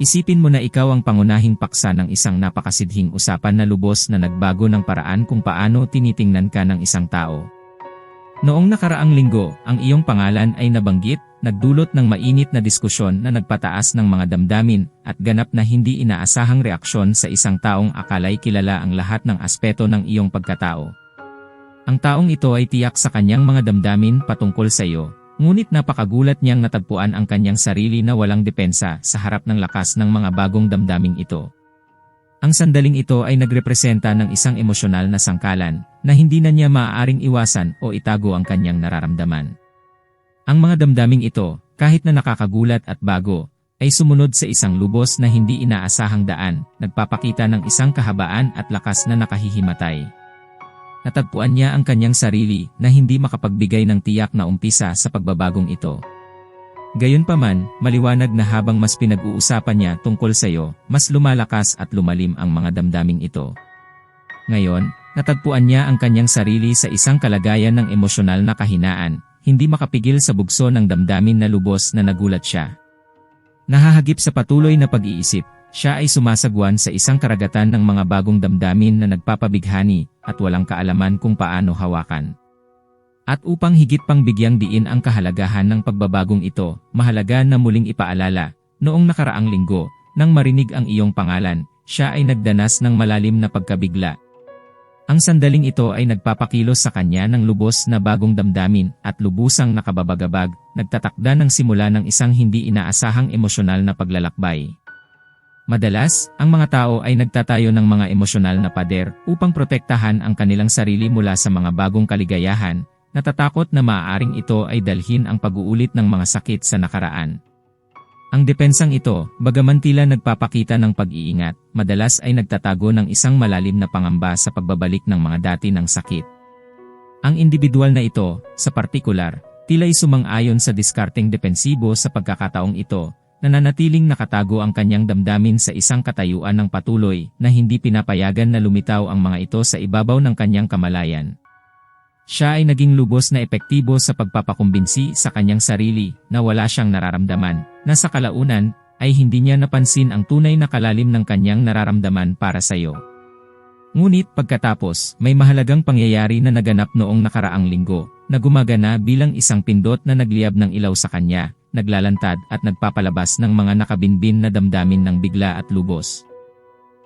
Isipin mo na ikaw ang pangunahing paksa ng isang napakasidhing usapan na lubos na nagbago ng paraan kung paano tinitingnan ka ng isang tao. Noong nakaraang linggo, ang iyong pangalan ay nabanggit, nagdulot ng mainit na diskusyon na nagpataas ng mga damdamin at ganap na hindi inaasahang reaksyon sa isang taong akalay kilala ang lahat ng aspeto ng iyong pagkatao. Ang taong ito ay tiyak sa kanyang mga damdamin patungkol sa iyo, ngunit napakagulat niyang natagpuan ang kanyang sarili na walang depensa sa harap ng lakas ng mga bagong damdaming ito. Ang sandaling ito ay nagrepresenta ng isang emosyonal na sangkalan na hindi na niya maaaring iwasan o itago ang kanyang nararamdaman. Ang mga damdaming ito, kahit na nakakagulat at bago, ay sumunod sa isang lubos na hindi inaasahang daan, nagpapakita ng isang kahabaan at lakas na nakahihimatay. Natagpuan niya ang kanyang sarili na hindi makapagbigay ng tiyak na umpisa sa pagbabagong ito. Gayunpaman, maliwanag na habang mas pinag-uusapan niya tungkol sa iyo, mas lumalakas at lumalim ang mga damdaming ito. Ngayon, natagpuan niya ang kanyang sarili sa isang kalagayan ng emosyonal na kahinaan, hindi makapigil sa bugso ng damdamin na lubos na nagulat siya. Nahahagip sa patuloy na pag-iisip, siya ay sumasagwan sa isang karagatan ng mga bagong damdamin na nagpapabighani at walang kaalaman kung paano hawakan. At upang higit pang bigyang diin ang kahalagahan ng pagbabagong ito, mahalaga na muling ipaalala, noong nakaraang linggo, nang marinig ang iyong pangalan, siya ay nagdanas ng malalim na pagkabigla. Ang sandaling ito ay nagpapakilos sa kanya ng lubos na bagong damdamin at lubusang nakababagabag, nagtatakda ng simula ng isang hindi inaasahang emosyonal na paglalakbay. Madalas, ang mga tao ay nagtatayo ng mga emosyonal na pader upang protektahan ang kanilang sarili mula sa mga bagong kaligayahan, Natatakot na maaaring ito ay dalhin ang pag-uulit ng mga sakit sa nakaraan. Ang depensang ito, bagaman tila nagpapakita ng pag-iingat, madalas ay nagtatago ng isang malalim na pangamba sa pagbabalik ng mga dati ng sakit. Ang individual na ito, sa partikular, tila'y sumang-ayon sa diskarteng depensibo sa pagkakataong ito, nananatiling nakatago ang kanyang damdamin sa isang katayuan ng patuloy na hindi pinapayagan na lumitaw ang mga ito sa ibabaw ng kanyang kamalayan. Siya ay naging lubos na epektibo sa pagpapakumbinsi sa kanyang sarili na wala siyang nararamdaman, na sa kalaunan ay hindi niya napansin ang tunay na kalalim ng kanyang nararamdaman para sa iyo. Ngunit pagkatapos, may mahalagang pangyayari na naganap noong nakaraang linggo, na gumagana bilang isang pindot na nagliyab ng ilaw sa kanya, naglalantad at nagpapalabas ng mga nakabinbin na damdamin ng bigla at lubos.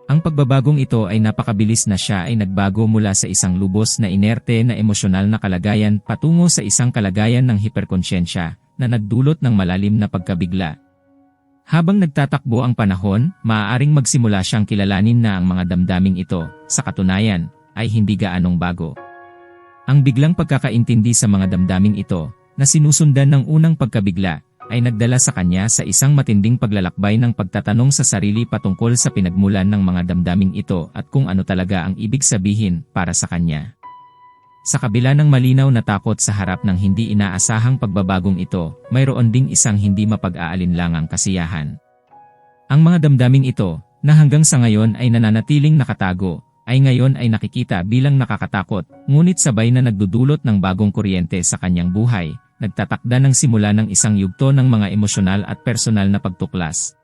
Ang pagbabagong ito ay napakabilis na siya ay nagbago mula sa isang lubos na inerte na emosyonal na kalagayan patungo sa isang kalagayan ng hiperkonsyensya na nagdulot ng malalim na pagkabigla. Habang nagtatakbo ang panahon, maaaring magsimula siyang kilalanin na ang mga damdaming ito, sa katunayan, ay hindi gaanong bago. Ang biglang pagkakaintindi sa mga damdaming ito, na sinusundan ng unang pagkabigla, ay nagdala sa kanya sa isang matinding paglalakbay ng pagtatanong sa sarili patungkol sa pinagmulan ng mga damdaming ito at kung ano talaga ang ibig sabihin para sa kanya. Sa kabila ng malinaw na takot sa harap ng hindi inaasahang pagbabagong ito, mayroon ding isang hindi mapag-aalinlangang kasiyahan. Ang mga damdaming ito, na hanggang sa ngayon ay nananatiling nakatago, ay ngayon ay nakikita bilang nakakatakot, ngunit sabay na nagdudulot ng bagong kuryente sa kanyang buhay, nagtatakda ng simula ng isang yugto ng mga emosyonal at personal na pagtuklas.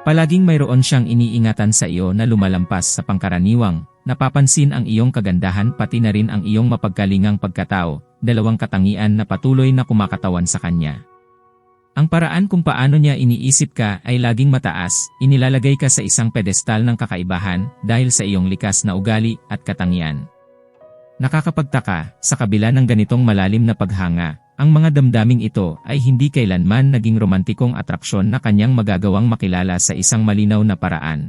Palaging mayroon siyang iniingatan sa iyo na lumalampas sa pangkaraniwang, napapansin ang iyong kagandahan pati na rin ang iyong mapagkalingang pagkatao, dalawang katangian na patuloy na kumakatawan sa kanya. Ang paraan kung paano niya iniisip ka ay laging mataas, inilalagay ka sa isang pedestal ng kakaibahan dahil sa iyong likas na ugali at katangian. Nakakapagtaka, sa kabila ng ganitong malalim na paghanga, ang mga damdaming ito ay hindi kailanman naging romantikong atraksyon na kanyang magagawang makilala sa isang malinaw na paraan.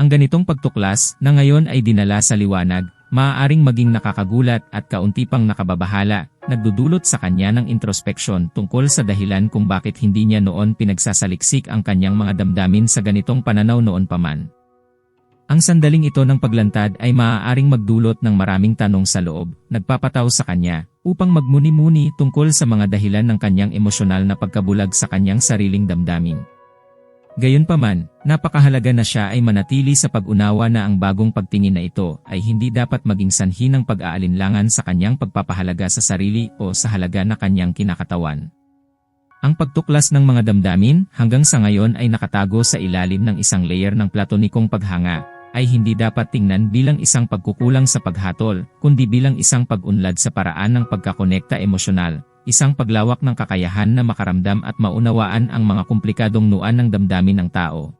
Ang ganitong pagtuklas na ngayon ay dinala sa liwanag, maaaring maging nakakagulat at kaunti pang nakababahala, nagdudulot sa kanya ng introspeksyon tungkol sa dahilan kung bakit hindi niya noon pinagsasaliksik ang kanyang mga damdamin sa ganitong pananaw noon paman. Ang sandaling ito ng paglantad ay maaaring magdulot ng maraming tanong sa loob, nagpapataw sa kanya, upang magmuni-muni tungkol sa mga dahilan ng kanyang emosyonal na pagkabulag sa kanyang sariling damdamin. Gayunpaman, napakahalaga na siya ay manatili sa pag-unawa na ang bagong pagtingin na ito ay hindi dapat maging sanhi ng pag-aalinlangan sa kanyang pagpapahalaga sa sarili o sa halaga na kanyang kinakatawan. Ang pagtuklas ng mga damdamin hanggang sa ngayon ay nakatago sa ilalim ng isang layer ng platonikong paghanga, ay hindi dapat tingnan bilang isang pagkukulang sa paghatol, kundi bilang isang pag-unlad sa paraan ng pagkakonekta emosyonal, isang paglawak ng kakayahan na makaramdam at maunawaan ang mga komplikadong nuan ng damdamin ng tao.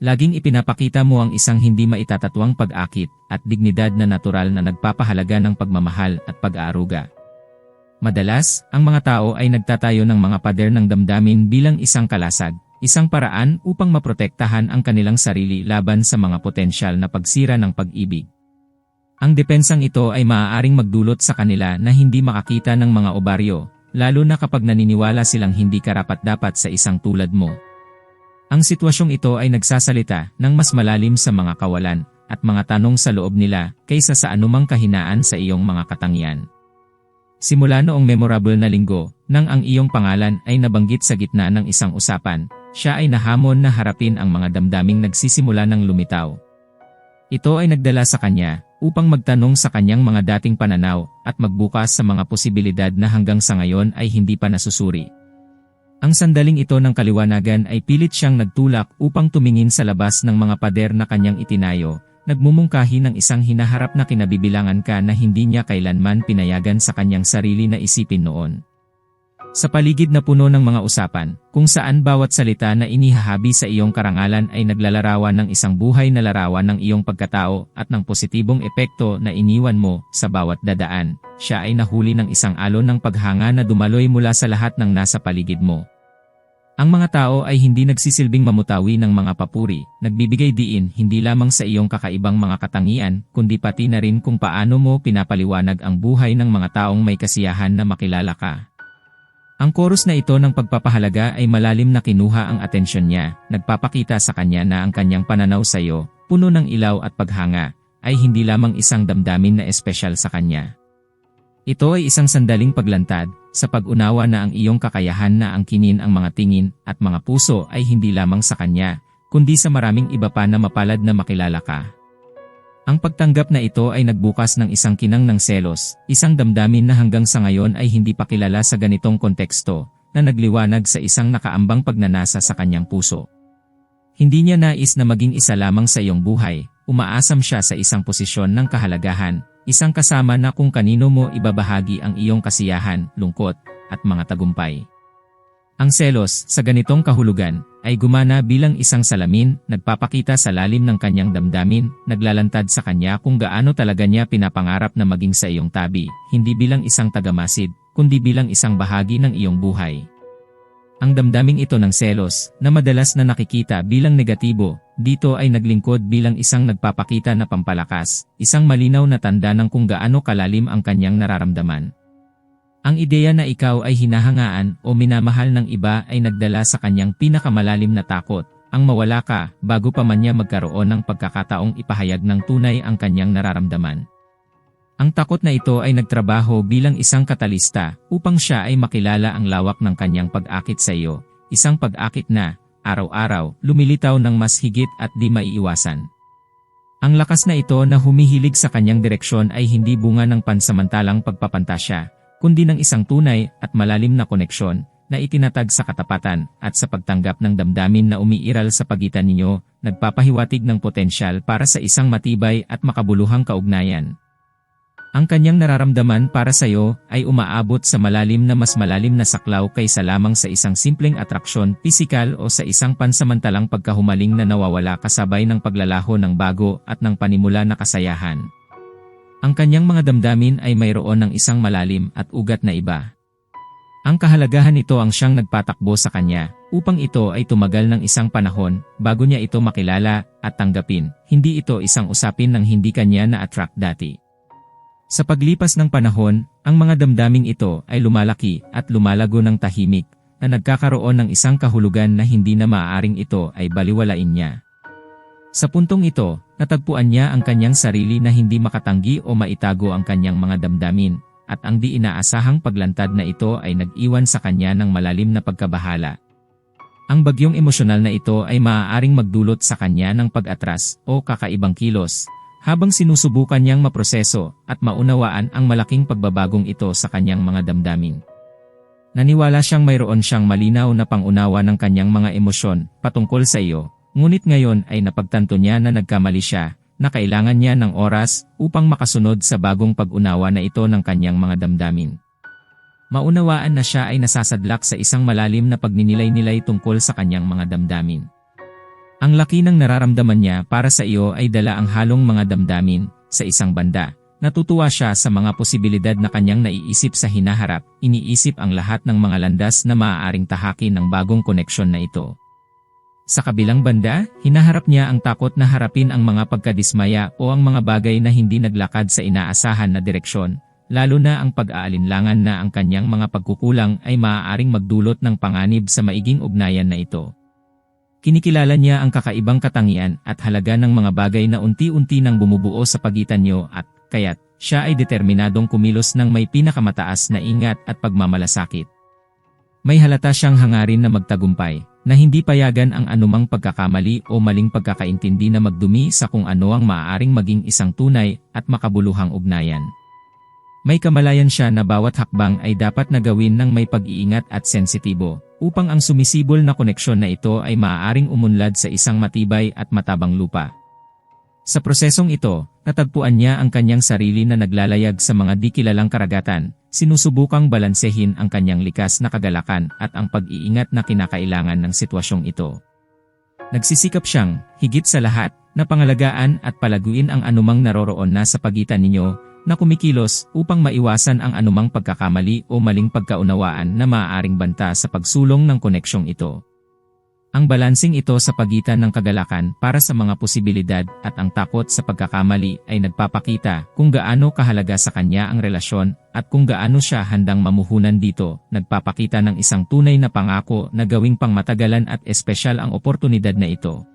Laging ipinapakita mo ang isang hindi maitatatwang pag-akit at dignidad na natural na nagpapahalaga ng pagmamahal at pag-aaruga. Madalas, ang mga tao ay nagtatayo ng mga pader ng damdamin bilang isang kalasag, isang paraan upang maprotektahan ang kanilang sarili laban sa mga potensyal na pagsira ng pag-ibig. Ang depensang ito ay maaaring magdulot sa kanila na hindi makakita ng mga obaryo, lalo na kapag naniniwala silang hindi karapat-dapat sa isang tulad mo. Ang sitwasyong ito ay nagsasalita ng mas malalim sa mga kawalan at mga tanong sa loob nila kaysa sa anumang kahinaan sa iyong mga katangian. Simula noong memorable na linggo, nang ang iyong pangalan ay nabanggit sa gitna ng isang usapan, siya ay nahamon na harapin ang mga damdaming nagsisimula ng lumitaw. Ito ay nagdala sa kanya upang magtanong sa kanyang mga dating pananaw at magbukas sa mga posibilidad na hanggang sa ngayon ay hindi pa nasusuri. Ang sandaling ito ng kaliwanagan ay pilit siyang nagtulak upang tumingin sa labas ng mga pader na kanyang itinayo nagmumungkahi ng isang hinaharap na kinabibilangan ka na hindi niya kailanman pinayagan sa kanyang sarili na isipin noon. Sa paligid na puno ng mga usapan, kung saan bawat salita na inihahabi sa iyong karangalan ay naglalarawan ng isang buhay na larawan ng iyong pagkatao at ng positibong epekto na iniwan mo sa bawat dadaan, siya ay nahuli ng isang alon ng paghanga na dumaloy mula sa lahat ng nasa paligid mo. Ang mga tao ay hindi nagsisilbing mamutawi ng mga papuri, nagbibigay diin hindi lamang sa iyong kakaibang mga katangian, kundi pati na rin kung paano mo pinapaliwanag ang buhay ng mga taong may kasiyahan na makilala ka. Ang chorus na ito ng pagpapahalaga ay malalim na kinuha ang atensyon niya, nagpapakita sa kanya na ang kanyang pananaw sa iyo, puno ng ilaw at paghanga, ay hindi lamang isang damdamin na espesyal sa kanya. Ito ay isang sandaling paglantad, sa pag-unawa na ang iyong kakayahan na angkinin ang mga tingin at mga puso ay hindi lamang sa kanya, kundi sa maraming iba pa na mapalad na makilala ka. Ang pagtanggap na ito ay nagbukas ng isang kinang ng selos, isang damdamin na hanggang sa ngayon ay hindi pa kilala sa ganitong konteksto, na nagliwanag sa isang nakaambang pagnanasa sa kanyang puso. Hindi niya nais na maging isa lamang sa iyong buhay, umaasam siya sa isang posisyon ng kahalagahan, Isang kasama na kung kanino mo ibabahagi ang iyong kasiyahan, lungkot, at mga tagumpay. Ang selos sa ganitong kahulugan ay gumana bilang isang salamin, nagpapakita sa lalim ng kanyang damdamin, naglalantad sa kanya kung gaano talaga niya pinapangarap na maging sa iyong tabi, hindi bilang isang tagamasid, kundi bilang isang bahagi ng iyong buhay. Ang damdaming ito ng selos, na madalas na nakikita bilang negatibo, dito ay naglingkod bilang isang nagpapakita na pampalakas, isang malinaw na tanda ng kung gaano kalalim ang kanyang nararamdaman. Ang ideya na ikaw ay hinahangaan o minamahal ng iba ay nagdala sa kanyang pinakamalalim na takot, ang mawala ka bago pa man niya magkaroon ng pagkakataong ipahayag ng tunay ang kanyang nararamdaman. Ang takot na ito ay nagtrabaho bilang isang katalista upang siya ay makilala ang lawak ng kanyang pag-akit sa iyo, isang pag-akit na, araw-araw, lumilitaw ng mas higit at di maiiwasan. Ang lakas na ito na humihilig sa kanyang direksyon ay hindi bunga ng pansamantalang pagpapantasya, kundi ng isang tunay at malalim na koneksyon na itinatag sa katapatan at sa pagtanggap ng damdamin na umiiral sa pagitan ninyo, nagpapahiwatig ng potensyal para sa isang matibay at makabuluhang kaugnayan. Ang kanyang nararamdaman para sa iyo ay umaabot sa malalim na mas malalim na saklaw kaysa lamang sa isang simpleng atraksyon, pisikal o sa isang pansamantalang pagkahumaling na nawawala kasabay ng paglalaho ng bago at ng panimula na kasayahan. Ang kanyang mga damdamin ay mayroon ng isang malalim at ugat na iba. Ang kahalagahan nito ang siyang nagpatakbo sa kanya, upang ito ay tumagal ng isang panahon bago niya ito makilala at tanggapin. Hindi ito isang usapin ng hindi kanya na-attract dati. Sa paglipas ng panahon, ang mga damdaming ito ay lumalaki at lumalago ng tahimik, na nagkakaroon ng isang kahulugan na hindi na maaaring ito ay baliwalain niya. Sa puntong ito, natagpuan niya ang kanyang sarili na hindi makatanggi o maitago ang kanyang mga damdamin, at ang di inaasahang paglantad na ito ay nag-iwan sa kanya ng malalim na pagkabahala. Ang bagyong emosyonal na ito ay maaaring magdulot sa kanya ng pag-atras o kakaibang kilos, habang sinusubukan niyang maproseso at maunawaan ang malaking pagbabagong ito sa kanyang mga damdamin. Naniwala siyang mayroon siyang malinaw na pangunawa ng kanyang mga emosyon patungkol sa iyo, ngunit ngayon ay napagtanto niya na nagkamali siya, na kailangan niya ng oras upang makasunod sa bagong pag-unawa na ito ng kanyang mga damdamin. Maunawaan na siya ay nasasadlak sa isang malalim na pagninilay-nilay tungkol sa kanyang mga damdamin. Ang laki ng nararamdaman niya para sa iyo ay dala ang halong mga damdamin, sa isang banda, Natutuwa siya sa mga posibilidad na kanyang naiisip sa hinaharap, iniisip ang lahat ng mga landas na maaaring tahakin ng bagong koneksyon na ito. Sa kabilang banda, hinaharap niya ang takot na harapin ang mga pagkadismaya o ang mga bagay na hindi naglakad sa inaasahan na direksyon, lalo na ang pag-aalinlangan na ang kanyang mga pagkukulang ay maaaring magdulot ng panganib sa maiging ugnayan na ito. Kinikilala niya ang kakaibang katangian at halaga ng mga bagay na unti-unti nang bumubuo sa pagitan niyo at kaya't siya ay determinadong kumilos ng may pinakamataas na ingat at pagmamalasakit. May halata siyang hangarin na magtagumpay, na hindi payagan ang anumang pagkakamali o maling pagkakaintindi na magdumi sa kung ano ang maaaring maging isang tunay at makabuluhang ugnayan. May kamalayan siya na bawat hakbang ay dapat na gawin ng may pag-iingat at sensitibo, upang ang sumisibol na koneksyon na ito ay maaaring umunlad sa isang matibay at matabang lupa. Sa prosesong ito, natagpuan niya ang kanyang sarili na naglalayag sa mga di kilalang karagatan, sinusubukang balansehin ang kanyang likas na kagalakan at ang pag-iingat na kinakailangan ng sitwasyong ito. Nagsisikap siyang, higit sa lahat, na pangalagaan at palaguin ang anumang naroroon na sa pagitan ninyo, na kumikilos upang maiwasan ang anumang pagkakamali o maling pagkaunawaan na maaaring banta sa pagsulong ng koneksyong ito. Ang balansing ito sa pagitan ng kagalakan para sa mga posibilidad at ang takot sa pagkakamali ay nagpapakita kung gaano kahalaga sa kanya ang relasyon at kung gaano siya handang mamuhunan dito, nagpapakita ng isang tunay na pangako na gawing pangmatagalan at espesyal ang oportunidad na ito.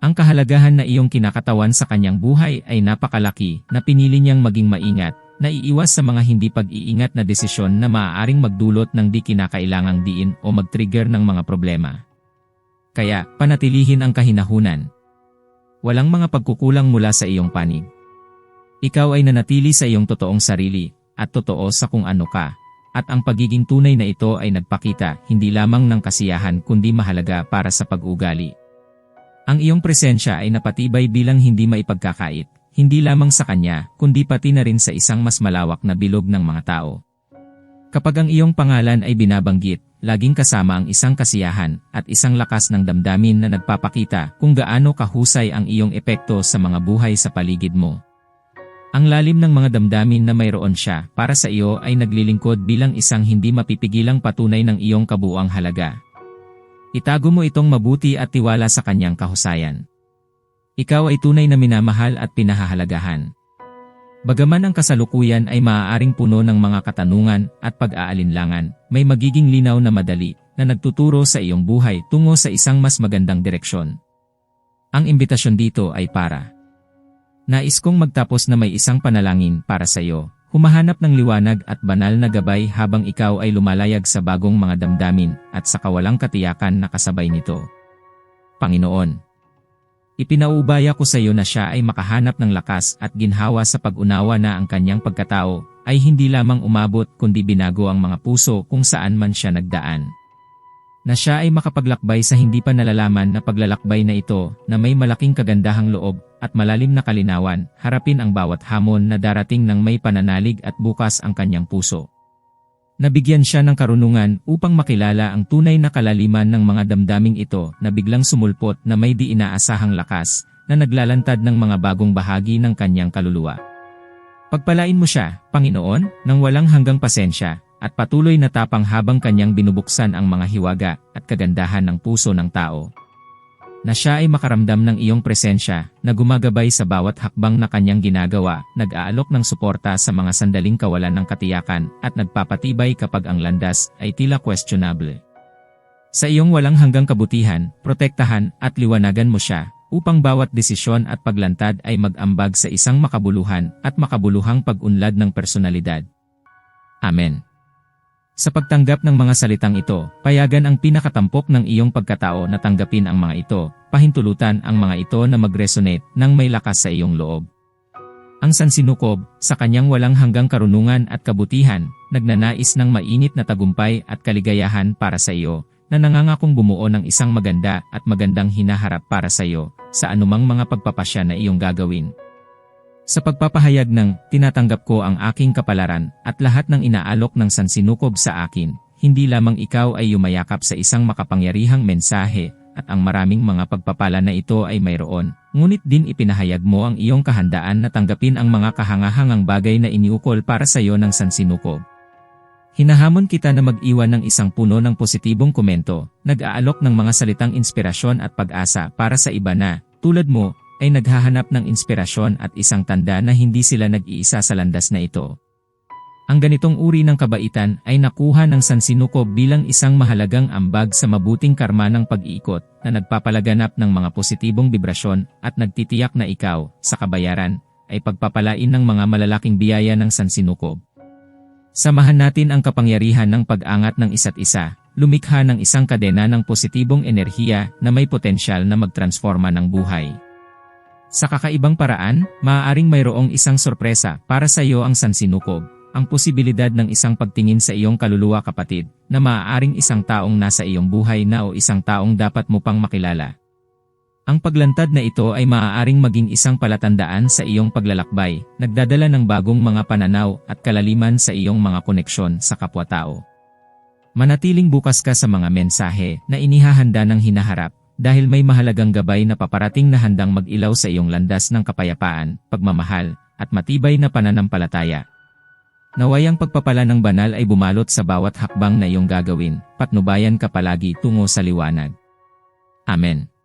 Ang kahalagahan na iyong kinakatawan sa kanyang buhay ay napakalaki na pinili niyang maging maingat, na iiwas sa mga hindi pag-iingat na desisyon na maaaring magdulot ng di kinakailangang diin o mag-trigger ng mga problema. Kaya, panatilihin ang kahinahunan. Walang mga pagkukulang mula sa iyong panig. Ikaw ay nanatili sa iyong totoong sarili, at totoo sa kung ano ka. At ang pagiging tunay na ito ay nagpakita hindi lamang ng kasiyahan kundi mahalaga para sa pag-ugali. Ang iyong presensya ay napatibay bilang hindi maipagkakait, hindi lamang sa kanya, kundi pati na rin sa isang mas malawak na bilog ng mga tao. Kapag ang iyong pangalan ay binabanggit, laging kasama ang isang kasiyahan at isang lakas ng damdamin na nagpapakita kung gaano kahusay ang iyong epekto sa mga buhay sa paligid mo. Ang lalim ng mga damdamin na mayroon siya para sa iyo ay naglilingkod bilang isang hindi mapipigilang patunay ng iyong kabuang halaga. Itago mo itong mabuti at tiwala sa kanyang kahusayan. Ikaw ay tunay na minamahal at pinahahalagahan. Bagaman ang kasalukuyan ay maaaring puno ng mga katanungan at pag-aalinlangan, may magiging linaw na madali na nagtuturo sa iyong buhay tungo sa isang mas magandang direksyon. Ang imbitasyon dito ay para. Nais kong magtapos na may isang panalangin para sa iyo, humahanap ng liwanag at banal na gabay habang ikaw ay lumalayag sa bagong mga damdamin at sa kawalang katiyakan na kasabay nito. Panginoon, Ipinaubaya ko sa iyo na siya ay makahanap ng lakas at ginhawa sa pag-unawa na ang kanyang pagkatao ay hindi lamang umabot kundi binago ang mga puso kung saan man siya nagdaan. Na siya ay makapaglakbay sa hindi pa nalalaman na paglalakbay na ito na may malaking kagandahang loob at malalim na kalinawan, harapin ang bawat hamon na darating ng may pananalig at bukas ang kanyang puso. Nabigyan siya ng karunungan upang makilala ang tunay na kalaliman ng mga damdaming ito na biglang sumulpot na may di inaasahang lakas na naglalantad ng mga bagong bahagi ng kanyang kaluluwa. Pagpalain mo siya, Panginoon, ng walang hanggang pasensya at patuloy na tapang habang kanyang binubuksan ang mga hiwaga at kagandahan ng puso ng tao na siya ay makaramdam ng iyong presensya na gumagabay sa bawat hakbang na kanyang ginagawa, nag-aalok ng suporta sa mga sandaling kawalan ng katiyakan at nagpapatibay kapag ang landas ay tila questionable. Sa iyong walang hanggang kabutihan, protektahan at liwanagan mo siya upang bawat desisyon at paglantad ay mag-ambag sa isang makabuluhan at makabuluhang pag-unlad ng personalidad. Amen. Sa pagtanggap ng mga salitang ito, payagan ang pinakatampok ng iyong pagkatao na tanggapin ang mga ito, pahintulutan ang mga ito na mag-resonate ng may lakas sa iyong loob. Ang sansinukob, sa kanyang walang hanggang karunungan at kabutihan, nagnanais ng mainit na tagumpay at kaligayahan para sa iyo, na nangangakong bumuo ng isang maganda at magandang hinaharap para sa iyo sa anumang mga pagpapasya na iyong gagawin. Sa pagpapahayag ng tinatanggap ko ang aking kapalaran at lahat ng inaalok ng sansinukob sa akin, hindi lamang ikaw ay yumayakap sa isang makapangyarihang mensahe at ang maraming mga pagpapala na ito ay mayroon, ngunit din ipinahayag mo ang iyong kahandaan na tanggapin ang mga kahangahangang bagay na iniukol para sa iyo ng sansinukob. Hinahamon kita na mag-iwan ng isang puno ng positibong komento, nag-aalok ng mga salitang inspirasyon at pag-asa para sa iba na, tulad mo, ay naghahanap ng inspirasyon at isang tanda na hindi sila nag-iisa sa landas na ito. Ang ganitong uri ng kabaitan ay nakuha ng Sansinuko bilang isang mahalagang ambag sa mabuting karma ng pag-iikot na nagpapalaganap ng mga positibong vibrasyon at nagtitiyak na ikaw, sa kabayaran, ay pagpapalain ng mga malalaking biyaya ng Sansinukob. Samahan natin ang kapangyarihan ng pag-angat ng isa't isa, lumikha ng isang kadena ng positibong enerhiya na may potensyal na magtransforma ng buhay. Sa kakaibang paraan, maaaring mayroong isang sorpresa para sa iyo ang sansinukob, ang posibilidad ng isang pagtingin sa iyong kaluluwa kapatid, na maaaring isang taong nasa iyong buhay na o isang taong dapat mo pang makilala. Ang paglantad na ito ay maaaring maging isang palatandaan sa iyong paglalakbay, nagdadala ng bagong mga pananaw at kalaliman sa iyong mga koneksyon sa kapwa-tao. Manatiling bukas ka sa mga mensahe na inihahanda ng hinaharap dahil may mahalagang gabay na paparating na handang mag-ilaw sa iyong landas ng kapayapaan, pagmamahal, at matibay na pananampalataya. Nawayang pagpapala ng banal ay bumalot sa bawat hakbang na iyong gagawin, patnubayan ka palagi tungo sa liwanag. Amen.